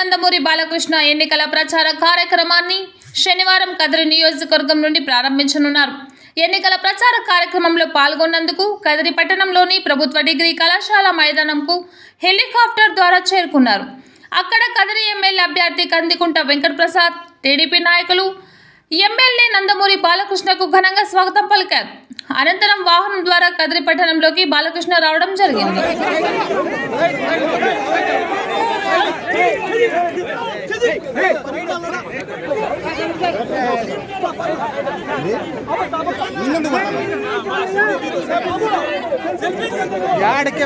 నందమూరి బాలకృష్ణ ఎన్నికల ప్రచార కార్యక్రమాన్ని శనివారం కదిరి నియోజకవర్గం నుండి ప్రారంభించనున్నారు. ఎన్నికల ప్రచార కార్యక్రమంలో పాల్గొన్నందుకు కదిరి పట్టణంలోని ప్రభుత్వ డిగ్రీ కళాశాల మైదానంకు హెలికాప్టర్ ద్వారా చేరుకున్నారు. అక్కడ కదిరి ఎమ్మెల్యే అభ్యర్థి కందికుంట వెంకటప్రసాద్ టీడీపీ నాయకులు ఎమ్మెల్యే నందమూరి బాలకృష్ణకు ఘనంగా స్వాగతం పలికారు. అనంతరం వాహనం ద్వారా కదిరి పట్టణంలోకి బాలకృష్ణ రావడం జరిగింది. యాడకే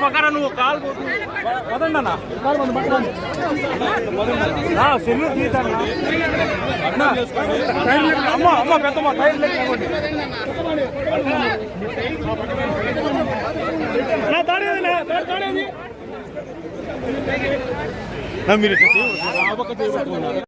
పక్కన నువ్వు కాల్ వదండి అన్న సెల్లు తీస్తాను అమ్మ అమ్మ పెద్దమ్మ టైం లేకపోండి నా తాడేది నా తాడేది. మీరు పట్టుకోండి